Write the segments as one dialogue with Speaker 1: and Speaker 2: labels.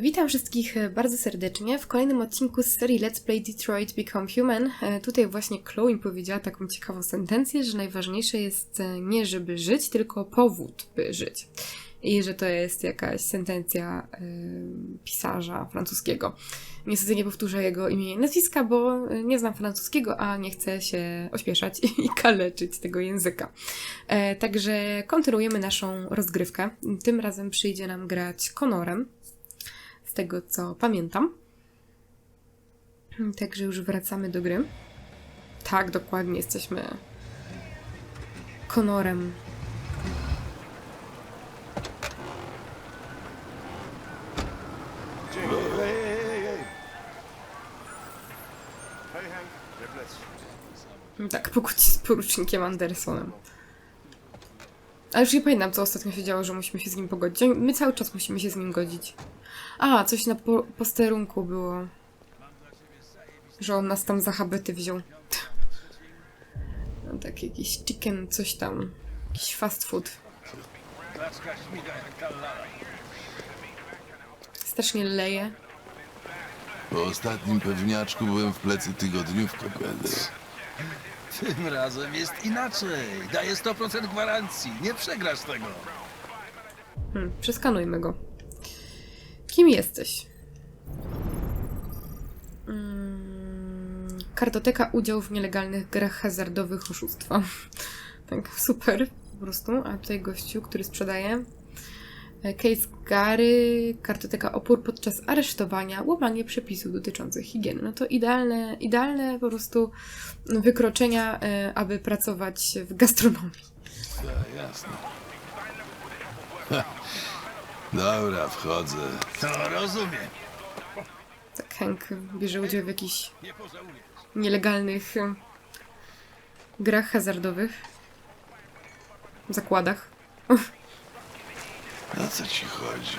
Speaker 1: Witam wszystkich e, bardzo serdecznie w kolejnym odcinku z serii Let's Play Detroit Become Human. E, Tutaj właśnie Chloe powiedziała taką ciekawą sentencję, że najważniejsze jest e, nie żeby żyć, tylko powód, by żyć. I że to jest jakaś sentencja e, pisarza francuskiego. Niestety nie powtórzę jego imienia i nazwiska, bo nie znam francuskiego, a nie chcę się ośmieszać i kaleczyć tego języka. E, Także kontynuujemy naszą rozgrywkę. Tym razem przyjdzie nam grać Conorem z tego co pamiętam. Także już wracamy do gry. Tak, dokładnie, jesteśmy Konorem. Tak, pokłócić z porucznikiem Andersonem. Ale już nie pamiętam, co ostatnio się działo, że musimy się z nim pogodzić. My cały czas musimy się z nim godzić. A, coś na po posterunku było. Że on nas tam za habety wziął. No, tak, jakiś chicken, coś tam. Jakiś fast food. Strasznie leje.
Speaker 2: Po ostatnim pewniaczku byłem w plecy tygodniówkę, będę.
Speaker 3: Tym razem jest inaczej. Daję 100% gwarancji. Nie przegrasz tego.
Speaker 1: Hmm, przeskanujmy go. Kim jesteś? Mm, kartoteka udział w nielegalnych grach hazardowych oszustwa. tak, super, po prostu. A tutaj gościu, który sprzedaje. E, Case Gary, kartoteka opór podczas aresztowania, łamanie przepisów dotyczących higieny. No to idealne, idealne po prostu wykroczenia, e, aby pracować w gastronomii.
Speaker 2: Tak, jasne. Ha. Dobra, wchodzę.
Speaker 3: To rozumiem.
Speaker 1: Tak, Hank bierze udział w jakichś nielegalnych em, grach hazardowych. Zakładach.
Speaker 2: O co ci chodzi?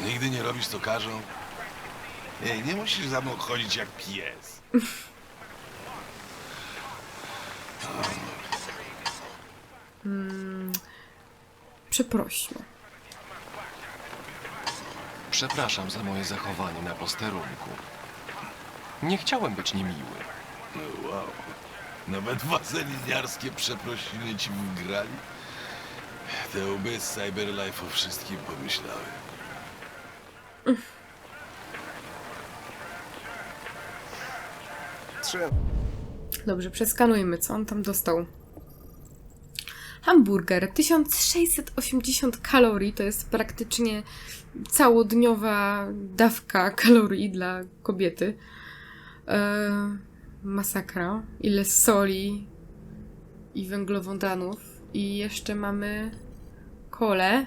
Speaker 2: Nigdy nie robisz, co każą? Ej, nie musisz za mną chodzić jak pies.
Speaker 1: Przeprośmy.
Speaker 4: Przepraszam za moje zachowanie na posterunku. Nie chciałem być niemiły.
Speaker 2: No, wow. Nawet wazeliniarskie przeprosiny ci wgrali? Te łby z Cyberlife o wszystkim pomyślały.
Speaker 5: Trzeba.
Speaker 1: Dobrze, przeskanujmy, co on tam dostał. Hamburger 1680 kalorii to jest praktycznie całodniowa dawka kalorii dla kobiety. E, masakra. Ile soli i węglowodanów. I jeszcze mamy kolę.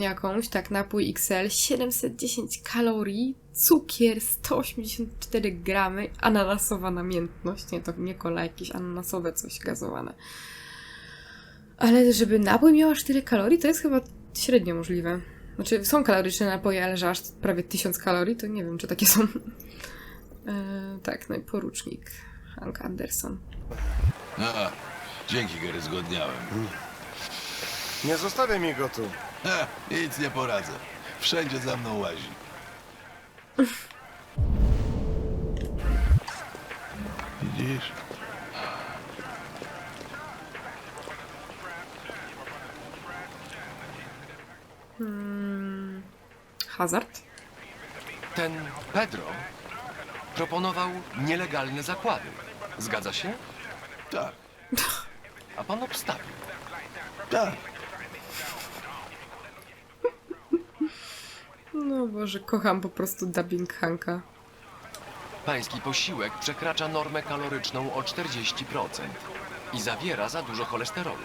Speaker 1: Jakąś, tak, napój XL, 710 kalorii, cukier 184 gramy, ananasowa namiętność, nie, to nie kola, jakieś ananasowe coś gazowane. Ale żeby napój miał aż tyle kalorii, to jest chyba średnio możliwe. Znaczy, są kaloryczne napoje, ale że aż prawie 1000 kalorii, to nie wiem, czy takie są. E, tak, no i porucznik Hank Anderson.
Speaker 2: A, dzięki, Gary, zgodniałem.
Speaker 5: Nie zostawiaj mi go tu.
Speaker 2: Ha, nic nie poradzę. Wszędzie za mną łazi. Widzisz?
Speaker 1: Hazard?
Speaker 4: Ten Pedro proponował nielegalne zakłady. Zgadza się?
Speaker 2: Tak,
Speaker 4: A pan obstawił.
Speaker 2: tak.
Speaker 1: No Boże, kocham po prostu dubbing Hanka.
Speaker 4: Pański posiłek przekracza normę kaloryczną o 40% i zawiera za dużo cholesterolu.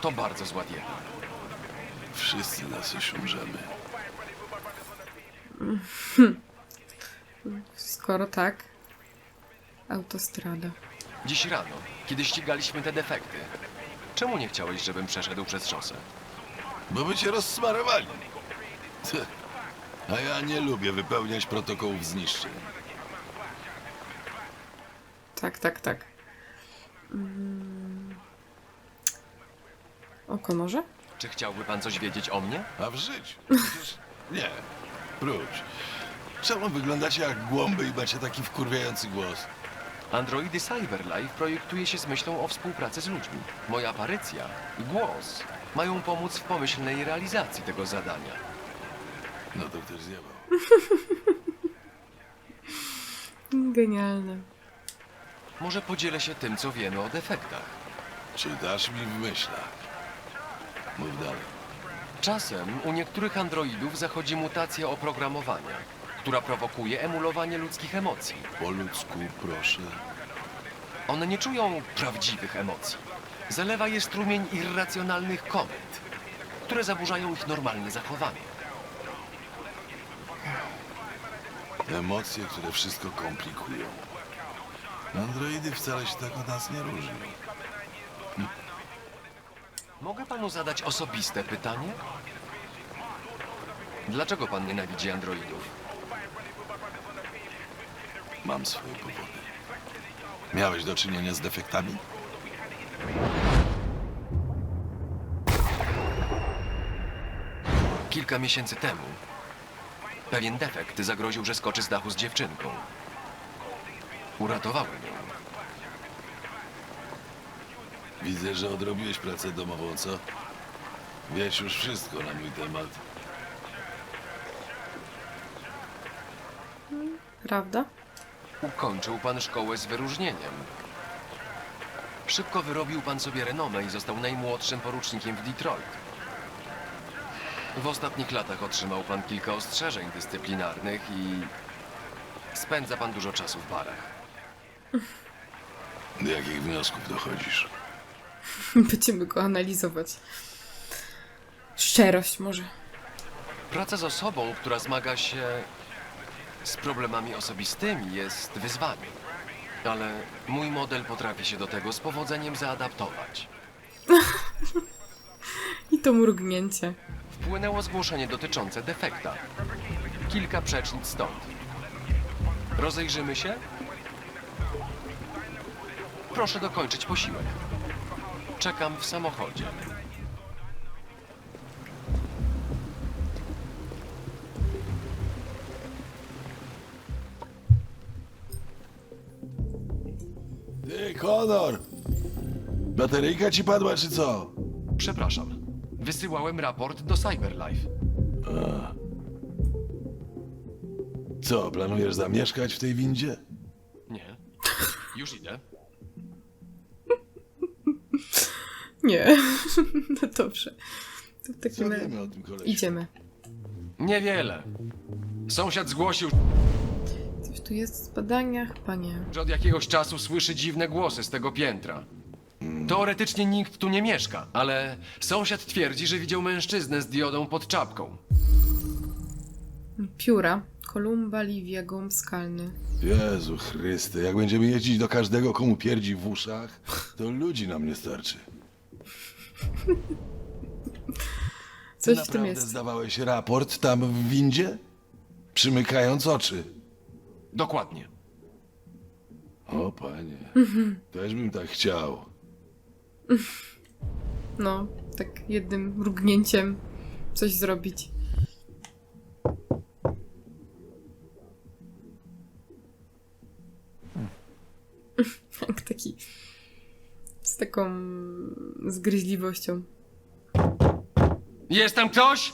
Speaker 4: To bardzo zła dieta.
Speaker 2: Wszyscy na coś umrzemy.
Speaker 1: Skoro tak, autostrada.
Speaker 4: Dziś rano, kiedy ścigaliśmy te defekty, czemu nie chciałeś, żebym przeszedł przez szosę?
Speaker 2: Bo by cię rozsmarowali. A ja nie lubię wypełniać protokołów zniszczeń.
Speaker 1: Tak, tak, tak. Mm. O Konorze?
Speaker 4: Czy chciałby pan coś wiedzieć o mnie?
Speaker 2: A w życiu? Przecież nie. Prócz. Czemu wyglądacie jak głąby i macie taki wkurwiający głos?
Speaker 4: Androidy Cyberlife projektuje się z myślą o współpracy z ludźmi. Moja aparycja i głos mają pomóc w pomyślnej realizacji tego zadania.
Speaker 2: No to ktoś zjebał.
Speaker 1: Genialne.
Speaker 4: Może podzielę się tym, co wiemy o defektach.
Speaker 2: Czytasz mi w myślach. Mów dalej.
Speaker 4: Czasem u niektórych androidów zachodzi mutacja oprogramowania, która prowokuje emulowanie ludzkich emocji.
Speaker 2: Po ludzku, proszę.
Speaker 4: One nie czują prawdziwych emocji. Zalewa je strumień irracjonalnych komend, które zaburzają ich normalne zachowanie.
Speaker 2: Emocje, które wszystko komplikują. Androidy wcale się tak od nas nie różnią.
Speaker 4: Mogę panu zadać osobiste pytanie? Dlaczego pan nienawidzi androidów?
Speaker 2: Mam swoje powody. Miałeś do czynienia z defektami?
Speaker 4: Kilka miesięcy temu pewien defekt zagroził, że skoczy z dachu z dziewczynką. Uratowałem ją.
Speaker 2: Widzę, że odrobiłeś pracę domową, co? Wiesz już wszystko na mój temat.
Speaker 1: Prawda?
Speaker 4: Ukończył pan szkołę z wyróżnieniem. Szybko wyrobił pan sobie renomę i został najmłodszym porucznikiem w Detroit. W ostatnich latach otrzymał pan kilka ostrzeżeń dyscyplinarnych i spędza pan dużo czasu w barach.
Speaker 2: Do jakich wniosków dochodzisz?
Speaker 1: Będziemy go analizować. Szczerość może.
Speaker 4: Praca z osobą, która zmaga się z problemami osobistymi, jest wyzwaniem. Ale mój model potrafi się do tego z powodzeniem zaadaptować.
Speaker 1: I to mrugnięcie.
Speaker 4: Wpłynęło zgłoszenie dotyczące defekta. Kilka przecznic stąd. Rozejrzymy się? Proszę dokończyć posiłek. Czekam w samochodzie.
Speaker 2: Ty, Konor! Bateryjka ci padła, czy co?
Speaker 4: Przepraszam. Wysyłałem raport do Cyberlife.
Speaker 2: Co, planujesz zamieszkać w tej windzie?
Speaker 4: Nie. Już idę.
Speaker 1: Nie. No dobrze. To w
Speaker 2: Co
Speaker 1: razie
Speaker 2: wiemy o tym kolesiu?
Speaker 1: idziemy.
Speaker 4: Niewiele. Sąsiad zgłosił,
Speaker 1: tu jest w badaniach, panie.
Speaker 4: że od jakiegoś czasu słyszy dziwne głosy z tego piętra. Teoretycznie nikt tu nie mieszka, ale sąsiad twierdzi, że widział mężczyznę z diodą pod czapką.
Speaker 1: Pióra. Kolumba, Livia, gołąb skalny.
Speaker 2: Jezu Chryste, jak będziemy jeździć do każdego, komu pierdzi w uszach, to ludzi nam nie starczy.
Speaker 1: Coś
Speaker 2: Ty
Speaker 1: w tym jest.
Speaker 2: zdawałeś raport tam w windzie? Przymykając oczy.
Speaker 4: Dokładnie.
Speaker 2: O panie, też bym tak chciał.
Speaker 1: No, tak jednym mrugnięciem coś zrobić. Jak taki. Z taką zgryźliwością.
Speaker 4: Jest tam ktoś?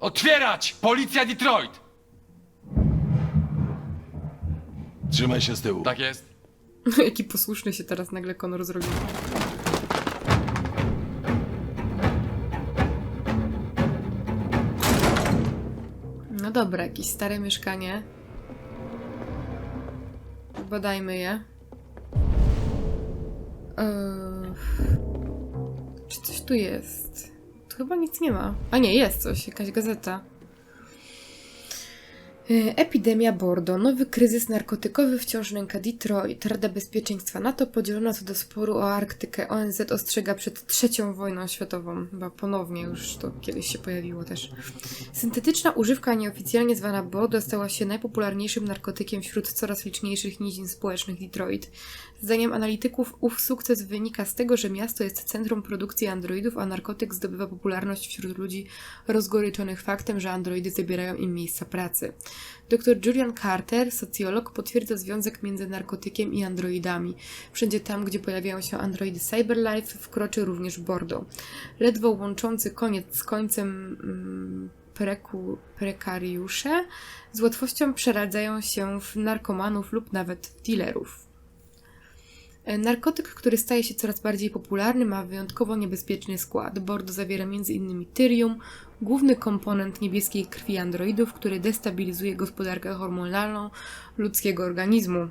Speaker 4: Otwierać! Policja Detroit!
Speaker 2: Trzymaj się z tyłu.
Speaker 4: Tak jest.
Speaker 1: Jaki posłuszny się teraz nagle Konor zrobił. No dobra, jakieś stare mieszkanie. Badajmy je. Eee, czy coś tu jest? Tu chyba nic nie ma. A nie, jest coś, jakaś gazeta. E, Epidemia Bordo. Nowy kryzys narkotykowy wciąż nęka Detroit. Rada Bezpieczeństwa NATO podzielona co do sporu o Arktykę. ONZ ostrzega przed trzecią wojną światową. Chyba ponownie już to kiedyś się pojawiło też. Syntetyczna używka nieoficjalnie zwana Bordo stała się najpopularniejszym narkotykiem wśród coraz liczniejszych nizin społecznych Detroit. Zdaniem analityków ów sukces wynika z tego, że miasto jest centrum produkcji androidów, a narkotyk zdobywa popularność wśród ludzi rozgoryczonych faktem, że androidy zabierają im miejsca pracy. Dr Julian Carter, socjolog, potwierdza związek między narkotykiem i androidami. Wszędzie tam, gdzie pojawiają się androidy Cyberlife, wkroczy również Bordo. Ledwo łączący koniec z końcem mm, preku, prekariusze z łatwością przeradzają się w narkomanów lub nawet dealerów. E, Narkotyk, który staje się coraz bardziej popularny, ma wyjątkowo niebezpieczny skład. Bordo zawiera m.in. tyrium, główny komponent niebieskiej krwi androidów, który destabilizuje gospodarkę hormonalną ludzkiego organizmu.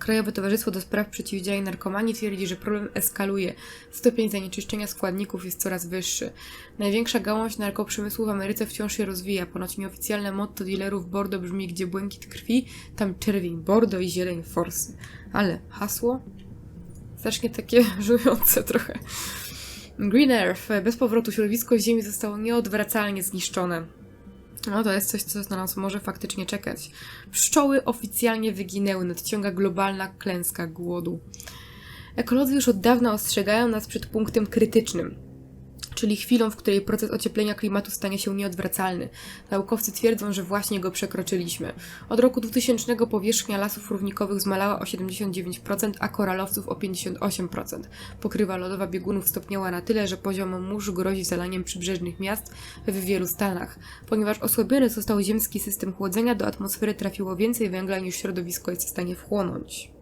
Speaker 1: Krajowe Towarzystwo do Spraw Przeciwdziałania Narkomanii twierdzi, że problem eskaluje. Stopień zanieczyszczenia składników jest coraz wyższy. Największa gałąź narkoprzemysłu w Ameryce wciąż się rozwija. Ponoć nieoficjalne motto dealerów Bordo brzmi, gdzie błękit krwi, tam czerwień Bordo i zieleń forsy. Ale hasło? Strasznie takie żujące trochę. Green Earth. Bez powrotu środowisko Ziemi zostało nieodwracalnie zniszczone. No to jest coś, co na nas może faktycznie czekać. Pszczoły oficjalnie wyginęły, nadciąga globalna klęska głodu. Ekolodzy już od dawna ostrzegają nas przed punktem krytycznym, czyli chwilą, w której proces ocieplenia klimatu stanie się nieodwracalny. Naukowcy twierdzą, że właśnie go przekroczyliśmy. Od roku 2000 powierzchnia lasów równikowych zmalała o 79%, a koralowców o 58%. Pokrywa lodowa biegunów stopniała na tyle, że poziom mórz grozi zalaniem przybrzeżnych miast w wielu stanach. Ponieważ osłabiony został ziemski system chłodzenia, do atmosfery trafiło więcej węgla niż środowisko jest w stanie wchłonąć.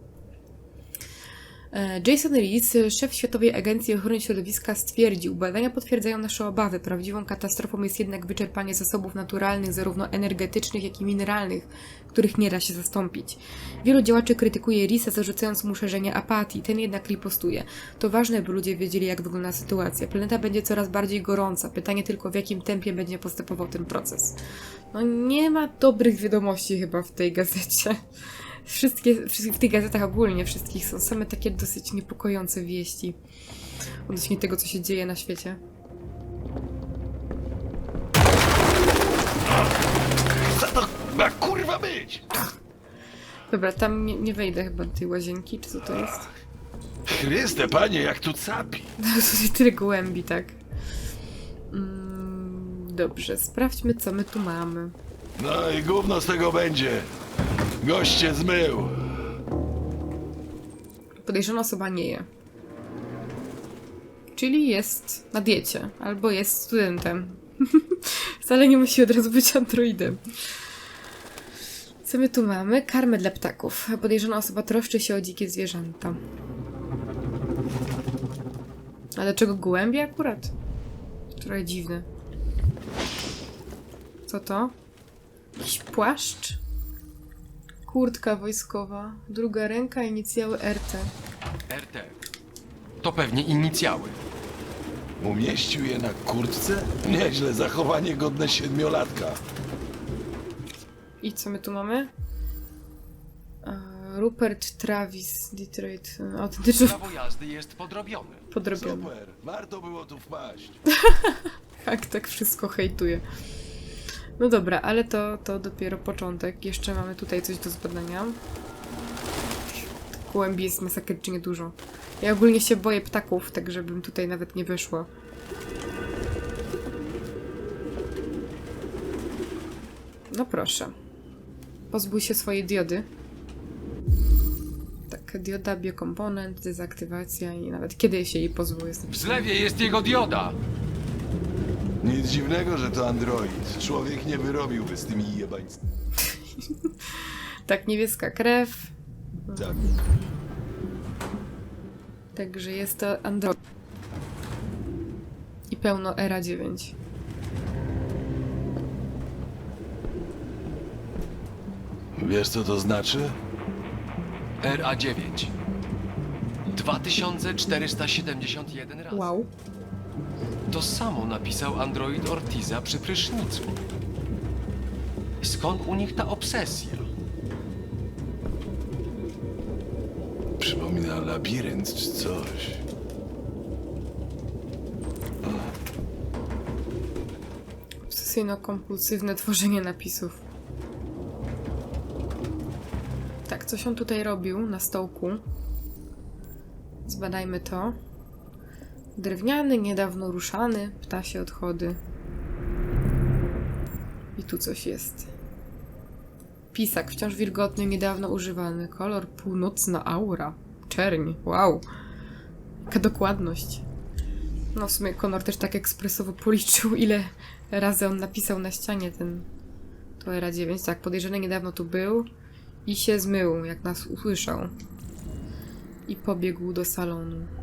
Speaker 1: E, Jason Rees, szef Światowej Agencji Ochrony Środowiska, stwierdził, badania potwierdzają nasze obawy. Prawdziwą katastrofą jest jednak wyczerpanie zasobów naturalnych, zarówno energetycznych, jak i mineralnych, których nie da się zastąpić. Wielu działaczy krytykuje Reesa, zarzucając mu szerzenie apatii, ten jednak ripostuje. To ważne, by ludzie wiedzieli, jak wygląda sytuacja. Planeta będzie coraz bardziej gorąca. Pytanie tylko, w jakim tempie będzie postępował ten proces. No nie ma dobrych wiadomości chyba w tej gazecie. Wszystkie, wszystkie, w tych gazetach ogólnie wszystkich są same takie dosyć niepokojące wieści odnośnie tego, co się dzieje na świecie.
Speaker 2: Co to ma kurwa być?
Speaker 1: Dobra, tam nie, nie wejdę chyba do tej łazienki, czy co to jest?
Speaker 2: Chryste, panie, jak tu capi.
Speaker 1: To tyle gołębi, tak. Mm, dobrze, sprawdźmy, co my tu mamy.
Speaker 2: No i gówno z tego będzie. Goście zmył.
Speaker 1: Podejrzana osoba nie je. Czyli jest na diecie, albo jest studentem. Wcale nie musi od razu być androidem. Co my tu mamy? Karmę dla ptaków. Podejrzana osoba troszczy się o dzikie zwierzęta. A dlaczego gołębie akurat? Trochę dziwne. Co to? Jakiś płaszcz? Kurtka wojskowa. Druga ręka, inicjały RT.
Speaker 4: RT. To pewnie inicjały.
Speaker 2: Umieścił je na kurtce? Nieźle, zachowanie godne siedmiolatka.
Speaker 1: I co my tu mamy? E, Rupert Travis, Detroit. e, Autentyczny
Speaker 4: Prawo jazdy jest podrobione.
Speaker 1: podrobiony.
Speaker 2: Super, warto było tu wpaść.
Speaker 1: Tak, tak wszystko hejtuje. No dobra, ale to, to dopiero początek. Jeszcze mamy tutaj coś do zbadania. Gołębi jest masakrycznie dużo. Ja ogólnie się boję ptaków, tak żebym tutaj nawet nie weszła. No proszę. Pozbój się swojej diody. Tak, dioda, biokomponent, dezaktywacja i nawet kiedy się jej pozwól jest
Speaker 4: W zlewie jest jego dioda.
Speaker 2: Nic dziwnego, że to android. Człowiek nie wyrobiłby z tymi jebańcami.
Speaker 1: Tak, niebieska krew.
Speaker 2: Tak.
Speaker 1: Także jest to Android. I pełno Era 9.
Speaker 2: Wiesz co to znaczy?
Speaker 4: RA9. 2471 razy.
Speaker 1: Wow.
Speaker 4: To samo napisał android Ortiza przy prysznicu. Skąd u nich ta obsesja?
Speaker 2: Przypomina labirynt czy coś.
Speaker 1: Obsesyjno-kompulsywne tworzenie napisów. Tak, coś on tutaj robił na stołku. Zbadajmy to. Drewniany, niedawno ruszany, ptasie odchody. I tu coś jest. Pisak, wciąż wilgotny, niedawno używany. Kolor północna aura. Czerń, wow. Jaka dokładność. No w sumie Konor też tak ekspresowo policzył, ile razy on napisał na ścianie ten to era 9. Tak, podejrzany niedawno tu był i się zmył, jak nas usłyszał. I pobiegł do salonu.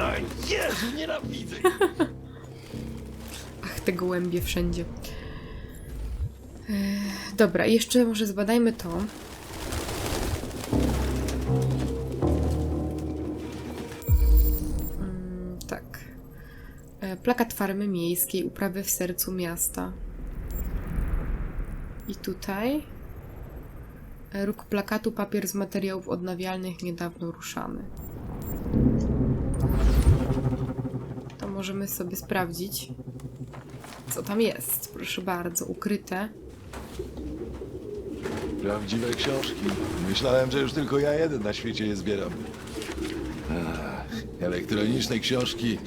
Speaker 2: Aj, Jezu, nienawidzę!
Speaker 1: Ach, te gołębie wszędzie. Ech, dobra, jeszcze może zbadajmy to. Mm, tak. E, Plakat farmy miejskiej, uprawy w sercu miasta. I tutaj. e, Róg plakatu, papier z materiałów odnawialnych, niedawno ruszany. To możemy sobie sprawdzić. Co tam jest? Proszę bardzo, ukryte.
Speaker 2: Prawdziwe książki. Myślałem, że już tylko ja jeden na świecie je zbieram. Ach, elektroniczne książki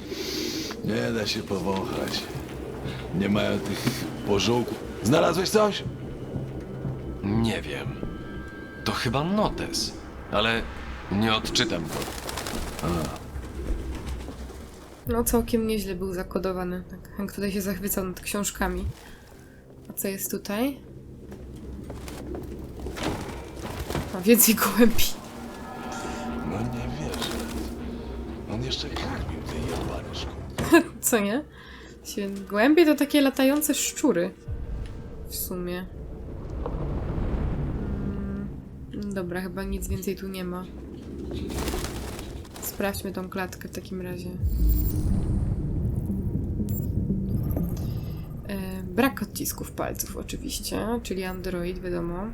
Speaker 2: nie da się powąchać. Nie mają tych pożółków. Znalazłeś coś?
Speaker 4: Nie wiem. To chyba notes, ale nie odczytam go.
Speaker 1: No, całkiem nieźle był zakodowany. Tak, Hank tutaj się zachwycał nad książkami. A co jest tutaj? A więcej gołębi.
Speaker 2: No nie wierzę. On jeszcze karmił tej jabłany szkół.
Speaker 1: Co nie? Się, gołębie to takie latające szczury. W sumie. Mm, Dobra, chyba nic więcej tu nie ma. Sprawdźmy tą klatkę w takim razie. E, brak odcisków palców oczywiście, czyli Android, wiadomo.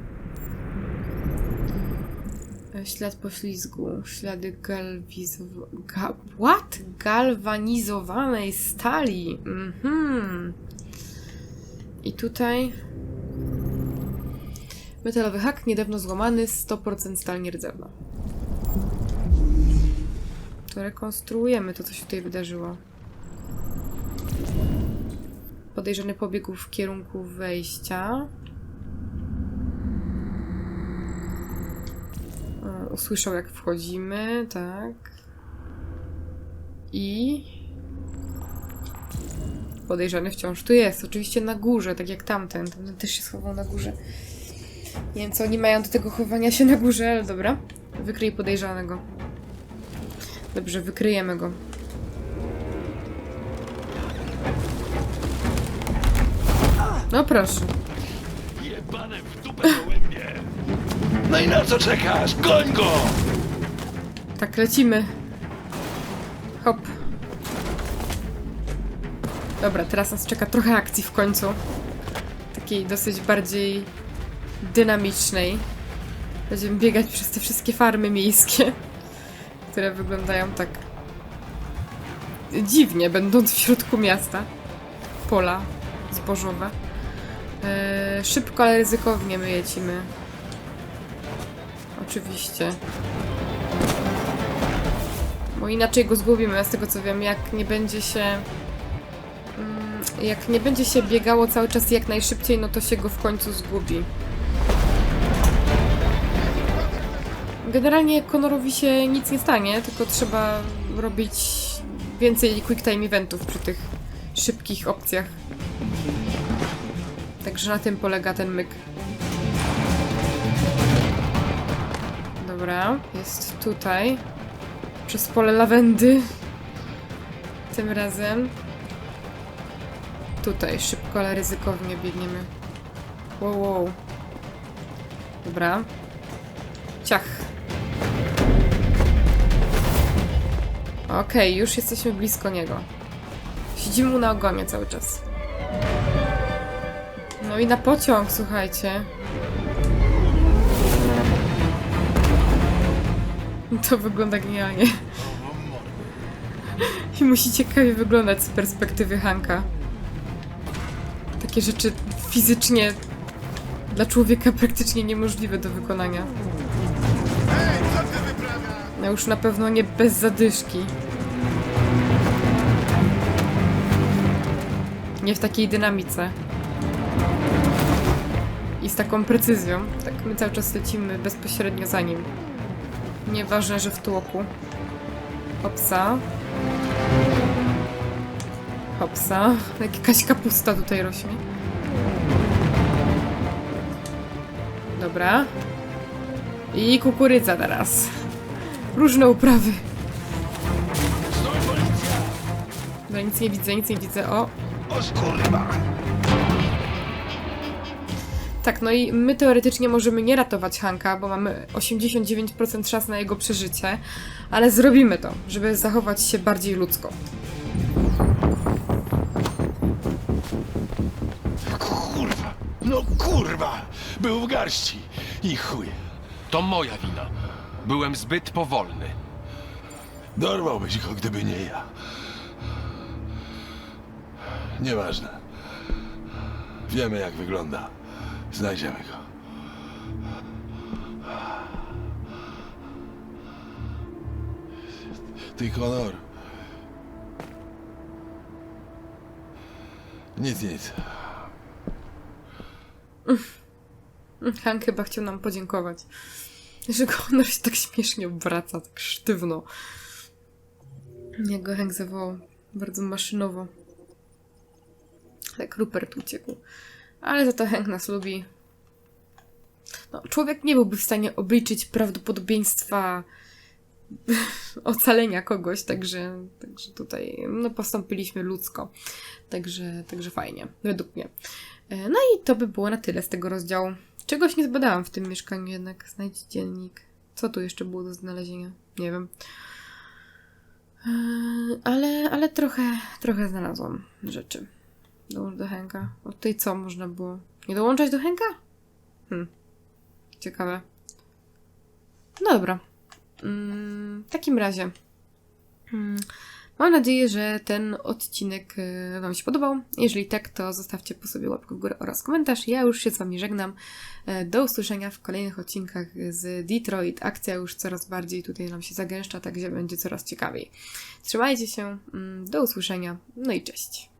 Speaker 1: E, Ślad poślizgu, ślady galwizow... Ga... What? Galwanizowanej stali. Mhm. I tutaj... Metalowy hak, niedawno złamany, 100% stal nierdzewna. To rekonstruujemy to, co się tutaj wydarzyło. Podejrzany pobiegł w kierunku wejścia. O, Usłyszał, jak wchodzimy, tak. I. Podejrzany wciąż tu jest. Oczywiście na górze, tak jak tamten. Tamten też się schował na górze. Nie wiem, co oni mają do tego chowania się na górze, ale dobra. Wykryj podejrzanego. Dobrze, wykryjemy go. No proszę.
Speaker 2: W dupę gołębie! No i na co czekasz? Goń go!
Speaker 1: Tak, lecimy. Hop. Dobra, teraz nas czeka trochę akcji w końcu. Takiej dosyć bardziej dynamicznej. Będziemy biegać przez te wszystkie farmy miejskie, które wyglądają tak dziwnie, będąc w środku miasta. Pola zbożowe. Eee, szybko, ale ryzykownie my lecimy. Oczywiście. Bo inaczej go zgubimy, z tego co wiem, jak nie będzie się. mm, Jak nie będzie się biegało cały czas jak najszybciej, no to się go w końcu zgubi. Generalnie Conorowi się nic nie stanie, tylko trzeba robić więcej quick time eventów przy tych szybkich opcjach. Także na tym polega ten myk. Dobra, jest tutaj. Przez pole lawendy. Tym razem. Tutaj, szybko, ale ryzykownie biegniemy. Wow, wow. Dobra. Ciach. Okej, już jesteśmy blisko niego. Siedzimy mu na ogonie cały czas. No i na pociąg, słuchajcie. To wygląda genialnie. I musi ciekawie wyglądać z perspektywy Hanka. Takie rzeczy fizycznie dla człowieka praktycznie niemożliwe do wykonania. No już na pewno nie bez zadyszki. Nie w takiej dynamice. I z taką precyzją. Tak my cały czas lecimy bezpośrednio za nim. Nieważne, że w tłoku. Hopsa. Hopsa. Jak jakaś kapusta tutaj rośnie. Dobra. I kukurydza teraz. Różne uprawy. No nic nie widzę, nic nie widzę. O,
Speaker 2: O kurwa!
Speaker 1: tak, no i my teoretycznie możemy nie ratować Hanka, bo mamy 89% szans na jego przeżycie, ale zrobimy to, żeby zachować się bardziej ludzko.
Speaker 2: Kurwa! No kurwa! Był w garści! I chuj!
Speaker 4: To moja wina. Byłem zbyt powolny.
Speaker 2: Dorwałbyś go, gdyby nie ja. Nieważne. Wiemy, jak wygląda. Znajdziemy go. Ty, Konor. Nic, nic.
Speaker 1: Hank chyba chciał nam podziękować, że on się tak śmiesznie obraca, tak sztywno. Jak go Hank zawołał, bardzo maszynowo. Tak Rupert uciekł. Ale za to Hank nas lubi. No, człowiek nie byłby w stanie obliczyć prawdopodobieństwa ocalenia kogoś, także, także tutaj no, postąpiliśmy ludzko. Także, także fajnie, według mnie. E, No i to by było na tyle z tego rozdziału. Czegoś nie zbadałam w tym mieszkaniu jednak. Znajdź dziennik. Co tu jeszcze było do znalezienia? Nie wiem. E, Ale, ale trochę, trochę znalazłam rzeczy. Dołącz do Henka. O tutaj co można było? Nie dołączać do Henka? Hmm. Ciekawe. No dobra. Mm, w takim razie. Mm, mam nadzieję, że ten odcinek e, Wam się podobał. Jeżeli tak, to zostawcie po sobie łapkę w górę oraz komentarz. Ja już się z Wami żegnam. E, Do usłyszenia w kolejnych odcinkach z Detroit. Akcja już coraz bardziej tutaj nam się zagęszcza, także będzie coraz ciekawiej. Trzymajcie się. mm, Do usłyszenia. No i cześć.